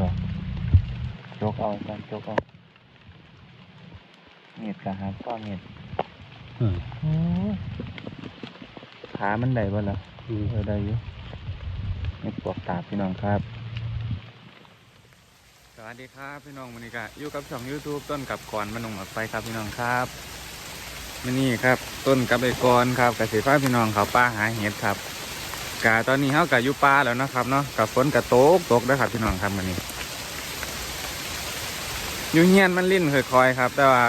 ดอกจกเอากันจกเอาเม็ดกะหาก้อนเม็ดอืมขามันได้บ่ล่ะอืมเออได้อยู่เม็ดปวกตาบพี่น้องครับ สวัสดีครับพี่น้องวันนี้ก็อยู่กับช่อง YouTube ต้นกับก่อนมานงหมดไปครับพี่น้องครับมื่อนี้ครับ ต้นกับไอกรครับกับสีฟ้าพี่น้องเขาป้าหาเห็ดครับกะตอนนี้เขากับอยู่ป่าแล้วนะครับเนาะกับฝนกับตกตกนะครับพี่น้องครับวันนี้ อยู่เฮียนมันลิ่นค่อยๆครับ แต่ว่า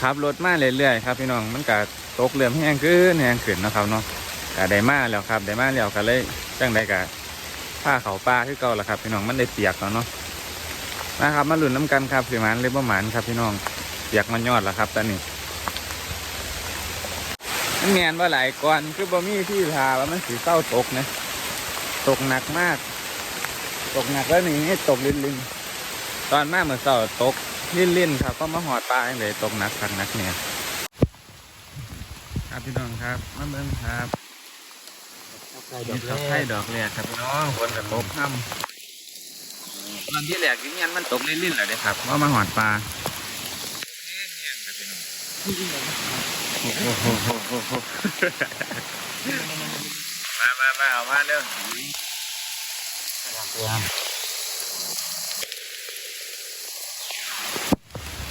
ขับรถมาเรื่อยๆครับพี่น้องมันกับตกเรื่อมแห้งขึ้นแห้งขึ้นนะครับเนาะกะได้มาแล้วครับได้มาแล้วก็เลยจังได้กะผ้าเขาป้าคือเก่าแล้วครับ พี่น้องมันได้เปียกแล้วเนาะนะครับมาหลุนน้ำกันครับสิหมันหรือบ่หมันครับ พี่น้องเปียกมันยอดแล้วครับตอนนี้มันแมนว่าหลายก้อนคือบ่มีที่พาว่ามันสีเศร้าตกนะตกหนักมาก ตกหนักแล้วนี่นี่ตกลินลิน ตอนมาเมื่อเศร้าตกลินลินครับ ก็มาหอดปลาเลยตกหนักคักหนักเนี่ยครับพี่น้องครับมาเบิ่งครับนี่ตกไข่ดอกแรกครับพี่น้องฝนกับตกน้ำตอนที่แหลกยิ่งยันมันตกลิ่นๆเลยเด้ครับว่ามาหอดปลามามามาเอามาเร็ว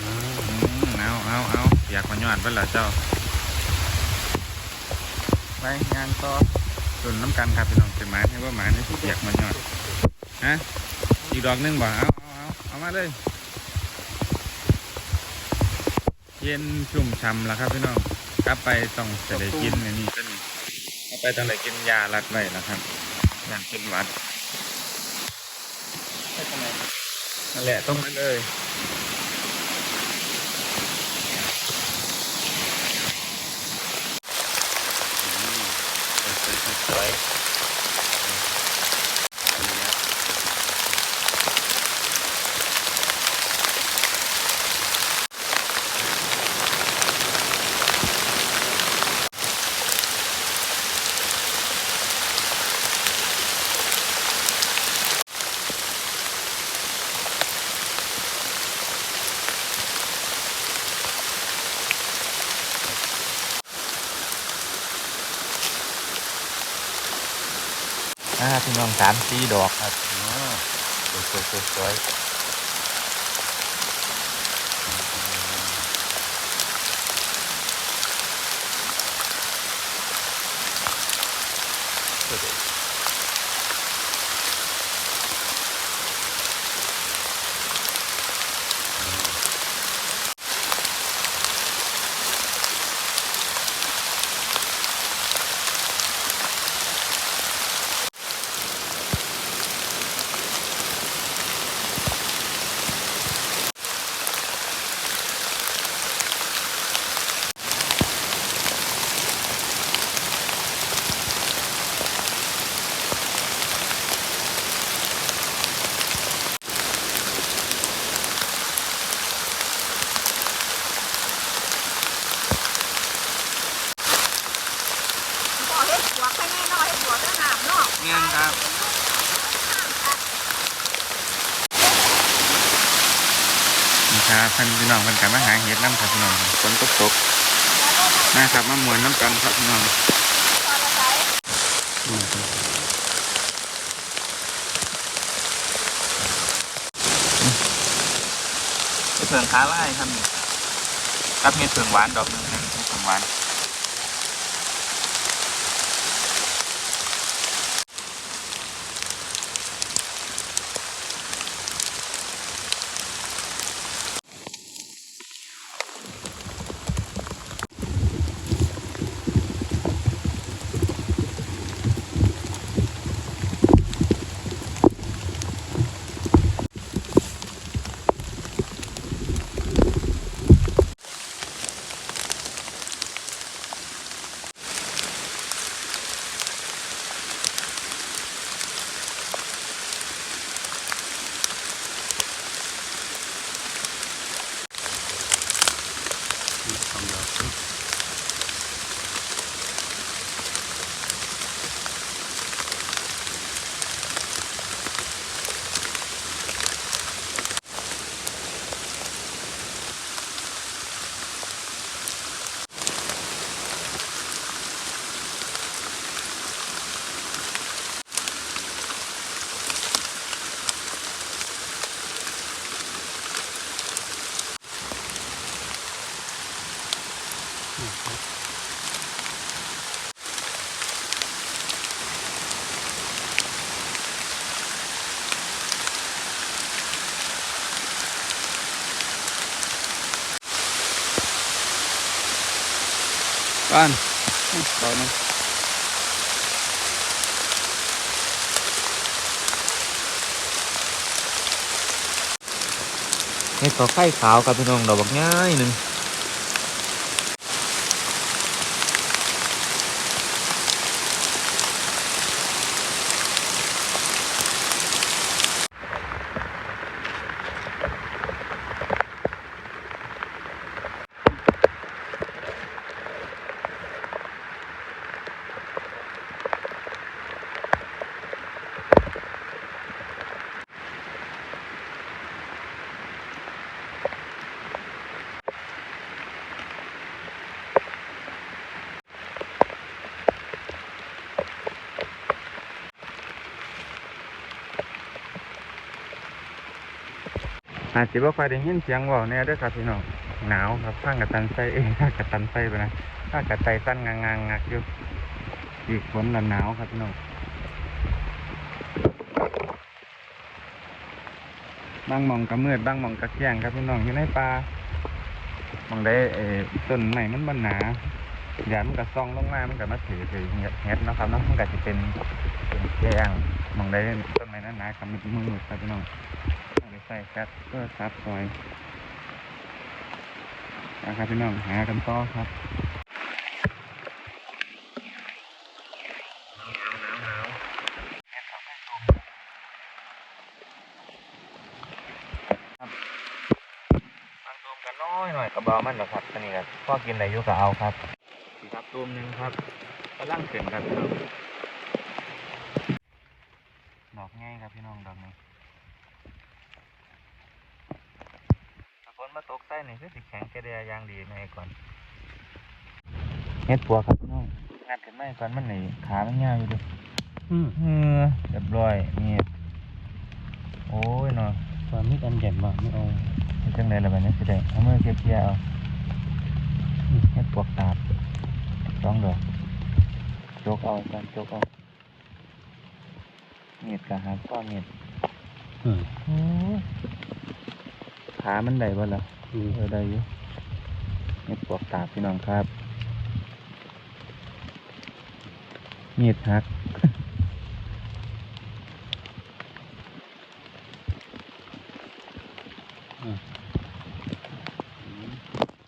อืมเอาเอาเอาอยากมายอดเป็นเหรอเจ้าไปงานต่อส่วนน้ำกันครับพี่น้องเป็นหมาให้ว่าหมานี่อยากมายอดฮะอีกดอกหนึงบ่เอาเอาเอาเอามาเลยเย็นชุ่มช่ำแล้วครับพี่น้องกลับไปต้องจะได้กินนนี้ก็นี่กลับไปต้องได้กินยารัดไว้แล้วครับอย่างเป็นหวัดนั่นแหละต้องไปเลย อ่าพี่น้องสามสี่ดอกครับสวยสวยสวยสวย บ่เฮ็ดหัวแค่แน่น้อยเฮ็ดหัวสนามเนาะ เงี้ยครับ นี่ครับท่านพี่น้องเพิ่นกลับมาหา เห็ดน้ำครับพี่น้องฝนตกตกนะครับมามวนน้ำกันครับพี่น้องเผืองขาไล่ครับนี่กับเห็ดเผืองหวานดอกหนึงเห็ดเผืองหวาน ก้อนต่อนึงเห็ดกอไข่ขาวครับพี่น้องดอกบักง่ายหนึ่ง อาจจะว่าไฟได้ยินเสียงว่าแน่ด้วยครับพี่น้องหนาวครับข้างกับตันไส้เองข้างกับตันไส้ไปนะข้างกับไตสั้นงางงงักอยู่อีกฝนละหนาวครับพี่น้องบางมองกระมืดบางมองกระแจ้งครับพี่น้องอยู่ในป่าหมองได้เออต้นไม้มันบนหนาหยาดมันก็ซองลงมา มันก็มาถือถือเฮ็ดเนะครับเนาะมันก็จะเป็นเป็นแจ้งหมองได้ต้นไม้นั้นหนากับมือครับพี่น้อง ใส่แคทเพื่อซับซอยนะครับพี่น้องหากันต่อครับบามกันน้อยหน่อยกระเบามันหรอครับตัวนี้ครับพ่อกินอะไรอยู่ก็เอาครับครับตูมหนึ่งครับกำลังเกินครับพี่น้องดอกง่ายครับพี่น้องดอกนี้ ถ้าฝน มาตกใต้นี่คือสิแข็งแค่เดียอย่างดีในก่อนเฮ็ดปัวครับพี่น้องงัดขึ้นไม่ก่อนมันนี่ขามันยาวอยู่ดิอืมเออเรียบร้อยนี่โอ้ยเนาะความมีอันใหญ่มากไม่เอาเฮ็ดจังไดล่ะบัดนี้สิได้เอามือเคลียร์ๆเอาเฮ็ดปวกตาบสองดอกโจกเอาก่อนโจกเอาเมียดกะหาก้อนเมียดอืมโอ้ย ขามันได้บ่ล่ะอืมเออได้อยู่เม็ดปวกตาบพี่น้องครับมีดหัก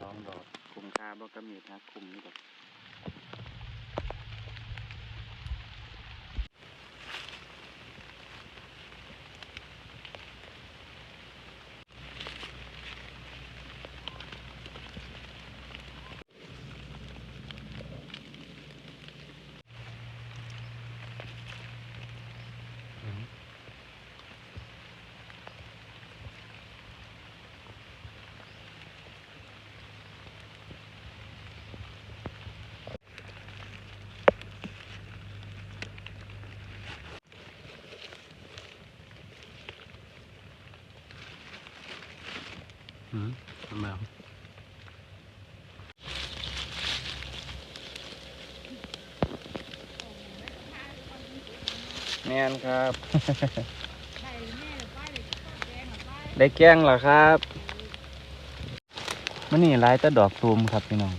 สองดอกคุมค่าบ่ก็มีดหักคุมนี่ดอก อืมทำไมเอา แม่นครับ ได้แกล้งเหรอครับมันนี่ร้ายแต่ดอกตูมครับพี่น้อง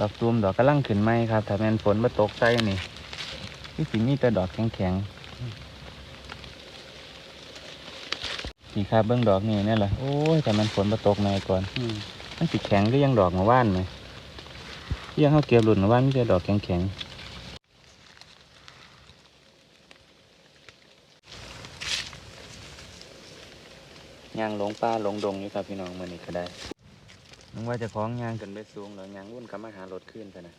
ดอกตูมดอกกำลังขึ้นไหมครับ ถ้าแม่นฝนมาตกใส่นี่ที่สิมีแต่ดอกแข็งๆนี่ครับเบื้องดอกนี่นี่แหละโอ้ยถ้าแมันฝนมาตกในก่อนอืมมันสิแข็งก็ยังดอกมาว่านไหมที่ยังเข้าเก็บหลุดมาว่านมีแต่ดอกแข็งๆ ยางหลงป้าหลงดงนี่ครับพี่น้องมื่อนี้ก็ได้นึกว่าจะคล้องยางกันไปสูงแล้วยางวุ่นกับมาหารถขึ้นไปนะ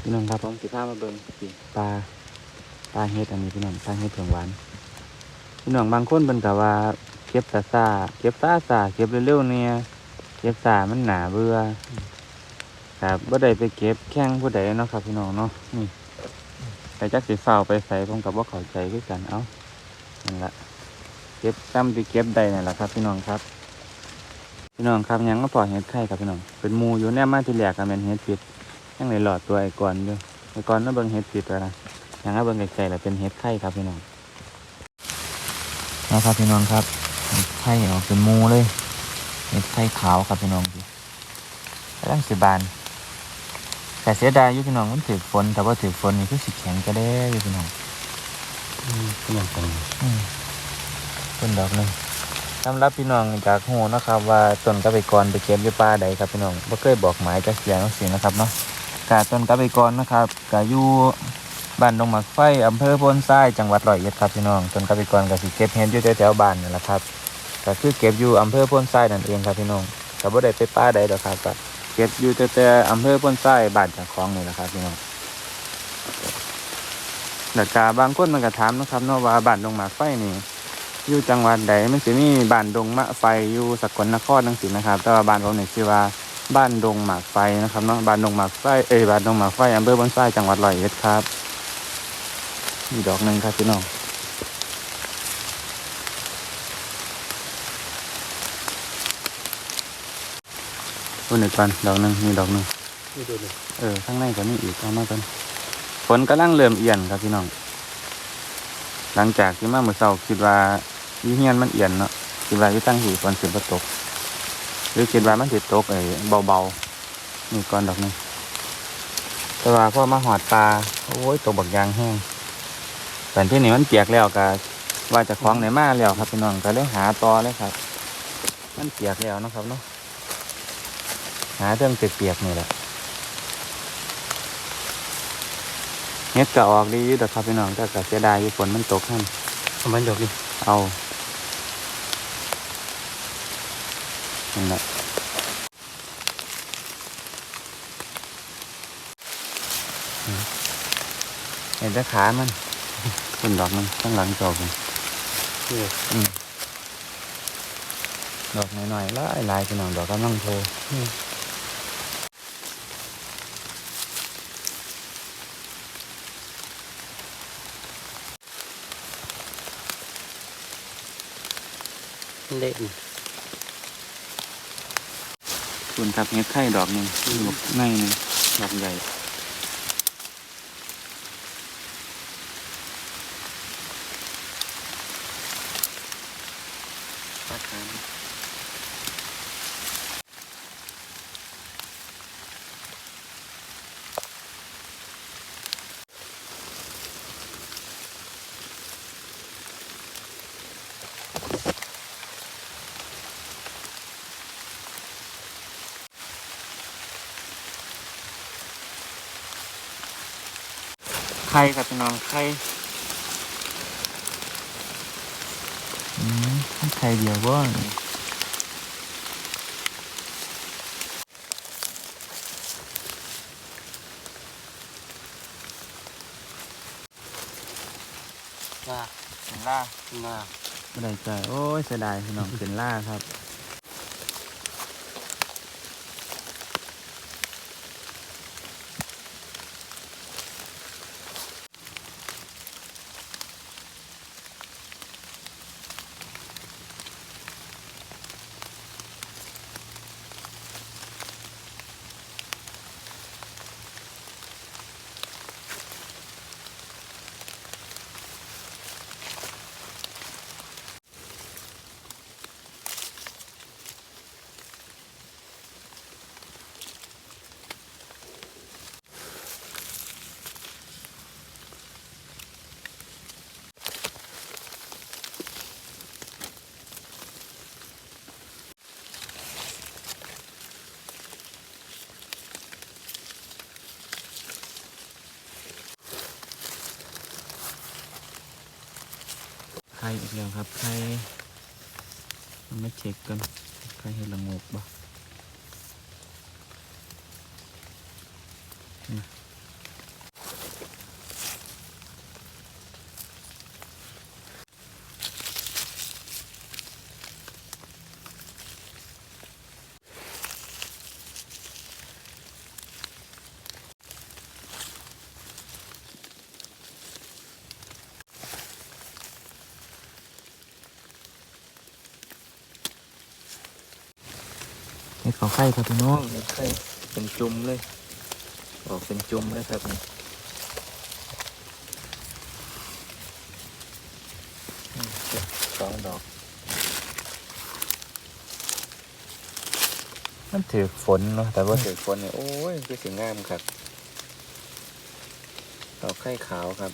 พี่น้องครับผมสิพามาเบิ่งสิปลา ปลาเฮ็ดอันนี้พี่น้องปลาเฮ็ดเผืองหวานพี่น้องบางคนเป็นกะว่าเก็บซาซาเก็บซาซาเก็บเร็วๆเนี่ยเก็บซามันหนาเบื่อครับบ่ได้ไปเก็บแข้งผู้ใดเนาะครับพี่น้องเนาะนี่แต่จักสิเฝ้าไปใส่ผมกับว่าเขาใจคือกันเอ้านั่นละเก็บซ้ำที่เก็บได้นั่นแหละครับ พี่น้องครับ พี่น้องครับยังก็พอเห็ดไข่ครับพี่น้องเป็นหมูอยู่แน่มากที่แหลกกันเป็นเห็ดปิดยังเลหลอดตัวไอ้ก่อนอยู่ไอ้ก่อนน่าเบิ่งเห็ดปิดแล้วนะ ยังก็เบิ่งไกลๆแหละเป็นเห็ดไข่ครับพี่น้องนะครับพี่น้องครับเห็ดไข่ออกเป็นหมูเลยเห็ดไข่ขาวครับพี่น้องดูกำลังสิบาน แต่เสียดายอยู่พี่น้องมันถือฝนแต่ว่าถือฝนนี่คือสิแข็งก็ได้อยู่พี่น้องอืมก็ยังตรงอืมต้นดอกหนึ่งสำหรับพี่น้องจากหูนะครับ ว่าต้นกระเบกรไปเก็บอยู่ป่าใดครับพี่น้องบ่เคยบอกหมายจากเสียงสินะครับเนาะกาต้นกระเบกรนะครับกาอยู่ บ้านดงหมักไฟอำเภอโพนทรายจังหวัดร้อยเอ็ดครับพี่น้องต้นกระเบกรก็สิเก็บเห็ดอยู่แถวๆบ้านนั่แหละครับก็คือเก็บอยู่อำเภอโพนทรายนั่นเองครับพี่น้องก็บ่ได้ไปป่าใดดอกครับก็เก็บอยู่แต่ๆอำเภอโพนทรายบ้านจากของนี่แหละครับพี่น้องแล้วก็บางคนมันก็ถามนะครับเนาะว่าบ้านดงหมากไฟนี่อยู่จังหวัดใดมันสิมีบ้านดงมะไฟอยู่สกลนครจังซี่นะครับ แต่ว่าบ้านผมนี่ชื่อว่าบ้านดงหมากไฟนะครับเนาะบ้านดงหมากไฟเอ้ยบ้านดงหมากไฟอำเภอบ้านไฟจังหวัดร้อยเอ็ดครับ มีดอกหนึ่งครับพี่น้องตัวหนึ่งก่อนดอกหนึ่งมีดอกหนึ่งนี่ดูเลยเออข้างในก็มีอีกเอามากันฝนกำลังเริ่มเอียนครับพี่น้อง หลังจากที่มาเมื่อเช้าคิดว่าอยี่เฮียนมันเอียนเนาะคิดว่าอยู่ตั้งหีฝนสิบ่ตก หรือคิดว่ามันสิตกไอ้เบาๆนี่ก่อนดอกหนึงแต่ว่าพอมาหอดปลาโอ้ยตกบักยางแห้ง แต่ที่นี่มันเปียกแล้วก็ว่าจะคล้องในมาแล้วครับพี่น้องก็เลยหาต่อเลยครับ มันเปียกแล้วเนาะครับเนาะหาเรื่องเปียกๆนี่แหละเฮ็ดก็ออกดีอยู่แต่ครับพี่น้องแต่ก็เสียดายอยู่ฝนมันตกหั่นเอามันดอกนี่เอานั่นแหละอืมเห็นแต่ขามัน ขึ้นดอกหนึงข้างหลังจอกมันนี่เลยอืมดอกหน่อยๆแล้วไอ้ลายพี่น้องดอกกำลังโทอืมเละนี่คุณครับเฮ็ดไข่ดอกหนึงดอกในหนึงดอกใหญ่ ข่ครับพี่น้องไข่อืมไข่เดียวบ่นี่ล่าเป็นล่าหน้าไม่ได้ใจโอ้ยเสียดายพี่น้องเป็นล่าครับ ข่อีกแล้วครับไข่มันมาเช็คกันไข่เห็ดละงกบ่นี่เเขาไข่ครับพี่น้องเห็ดไข่เป็นจุ่มเลยออกเป็นจุ่มเลยครับนี่อืมเจ็ดสองดอก มันถือฝนเนาะแต่ว่าถือฝนเนี่ยโอ้ยคือสีงามครับดอกไข่ขาวครับ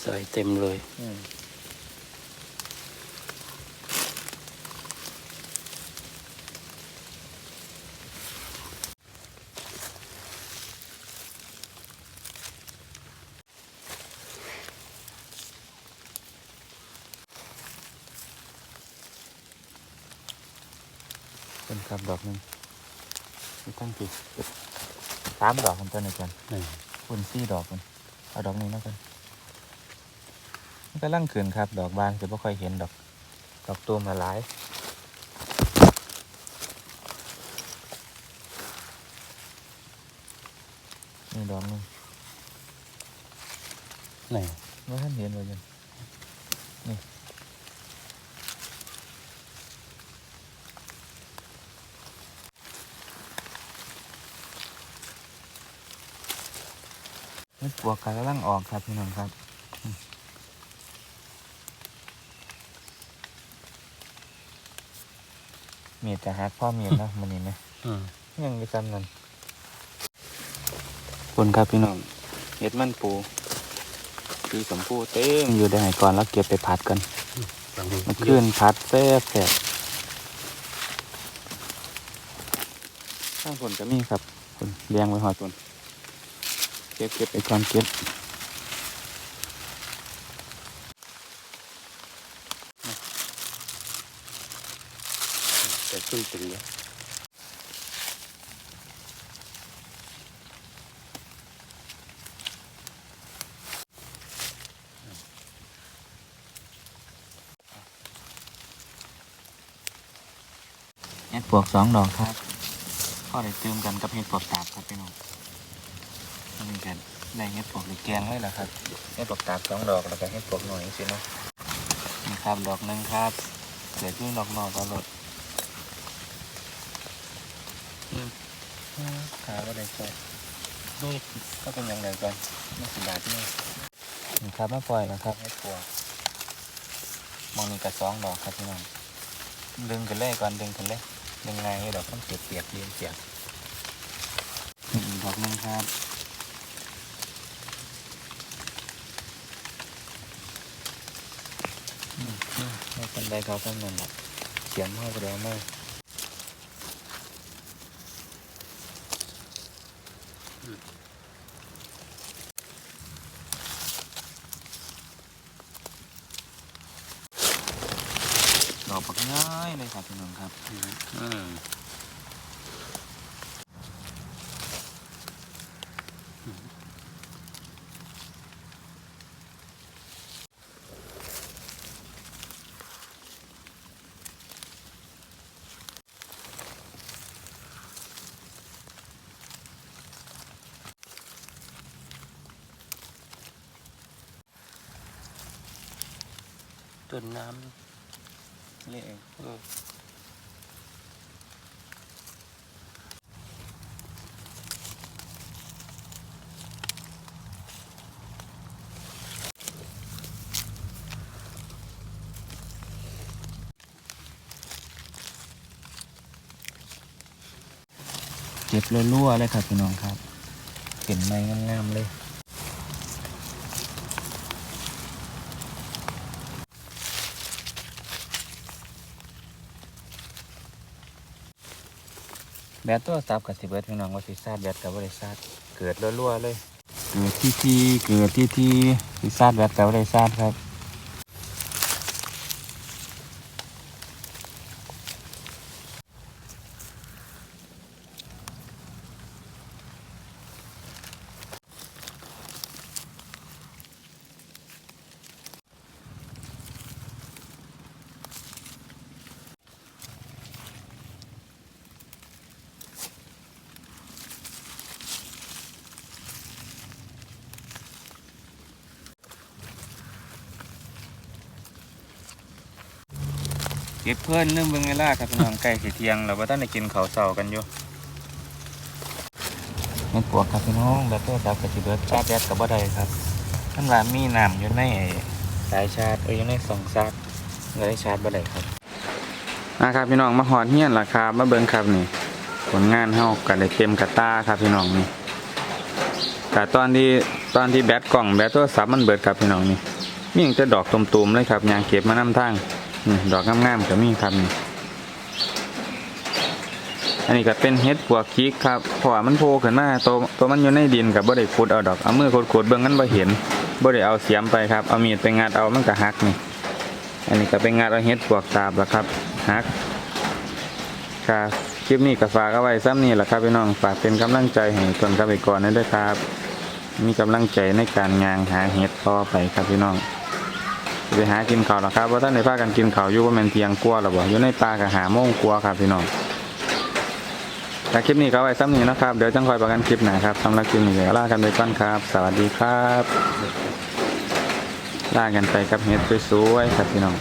ใส่เต็มเลย อืม เป็นครับดอกหนึ่ง มีตั้งกี่สามดอกคนต้นอาจารย์นี่คุณสี่ดอกคนเอาดอกนี้แล้วกันมันก็ลั่งขืนครับ ดอกบานจะไม่ค่อยเห็นดอก ดอกตัวมาหลายนี่ดอกหนึงนี่ไม่ท่านเห็นเลยยังนี่ ปวกกันแล้วลังออกครับพี่น้องครับอืมมีแต่ฮักพ่อเมียเนาะมันนี่ไหมอืมยังมีซ้ำนั่นคนครับพี่น้องเห็ดมันปูปีสมพูเต็มอยู่ได้ไหนก่อนแล้วเก็บไปผัดกันฝั่งนี้มันขึ้นผัดแซ่บแซ่บข้างผลก็มีครับผลเลี้ยงไว้หอยผลเก็บเก็บไปก่อนเก็บแต่ขึ้นตึงเลยเห็ดปวกสองดอกครับพ่อได้เติมกันกับเห็ดปวกตาบครับพี่น้อง นี่กันได้เห็ดปวกหรือแกงเลยเหรอครับเห็ดปวกตาบสองดอกแล้วก็เห็ดปวกหน่อยสิเนาะนี่ครับดอกหนึ่งครับเดี๋ยวที่ดอกนอกก็ลดอืมขาก็ได้ใส่ดูก็เป็นอย่างไรก่อนไม่สิบาทนี่นี่ครับมาปล่อยนะครับเห็ดปวกมองนี่กระสองดอกครับพี่น้องดึงกันเลยก่อนดึงกันเลยดึงไงให้ดอกต้องเปียกเปียกๆเรียนเปียกอีกดอกหนึงครับอืมอืม ไม่เป็นไรเขาทั้งนั้นแหละเขียนเข้าไปแล้วมากดอกปักง่ายเลยครับพี่น้องครับ อืม ต้นน้นี่เองำอืมเก็บรั่วๆเลยครับพี่น้องครับเห็นไม้งามๆเลย บตตัวซับกับสิเบิร์ดพี่น้องว่าสิซาดแบตกับว่าได้ซาดเกิดรั่วๆเลย เกิดที่ที่เกิดที่ที่สิซาดแบตกับว่าได้ซาดครับ พื่อนเรื่องเบิ่งเวลาครับพี่น้องใกล้สิเทียงเราบ่ทันได้กินเขาวเช้ากันอยู่เฮ็ดปวกครับพี่น้องแบบโทรศัพท์ก็สิเบิดชาร์จแบตก็บ่ได้ครับท่านว่ามีน้ำอยู่ในไอ้สายชาร์จเอ้ยอยู่ในสองชาร์จเลยชาร์จบ่ได้ครับนะครับพี่น้องมาฮอดเฮียนล่ะครับมาเบิ่งครับนี่ ผลงานเฮาก็ได้เต็มกระตาครับพี่น้องนี่แต่ตอนที่ตอนที่แบตกล่องแบตโทรศัพท์มันเบิดครับพี่น้องนี่มีแต่ดอกตุ่มๆเลยครับยางเก็บมานำทาง ดอกงามๆก็มีครับนี่อันนี้ก็เป็นเฮ็ดปวกคิกครับเพราะว่ามันโผล่ขึ้นมาตัวตัวมันอยู่ในดินกับบ่ได้ขุดเอาดอกเอามือขุดๆเบิ่งมันบ่เห็นบ่ได้เอาเสียมไปครับ เอามีดไปงัดเอามันก็หักนี่ อันนี้ก็เป็นงัดเอาเฮ็ดปวกตาบแล้วครับหักครับคลิปนี้ก็ฝากเอาไว้ซ้ำนี่แหละครับพี่น้องฝากเป็นกำลังใจให้ตนกับไปก่อนนะด้วยครับ มีกำลังใจในการงานหาเห็ดต่อไปครับพี่น้อง ไปหากินข้าวแล้วครับว่าท่านในภาคกันกินข้าวอยู่ว่ามันเทียงกลัวหรือเปล่าอยู่ในป่ากับหาโมงกลัวครับพี่น้องแต่คลิปนี้ก็เขาไว้ซ้ำนี้นะครับ เดี๋ยวจังคอยประกันคลิปหนาครับสำหรับคลิปนี้ก็ลากันไปก่อนครับ สวัสดีครับลากันไปกับเฮ็ดสวยๆครับพี่น้อง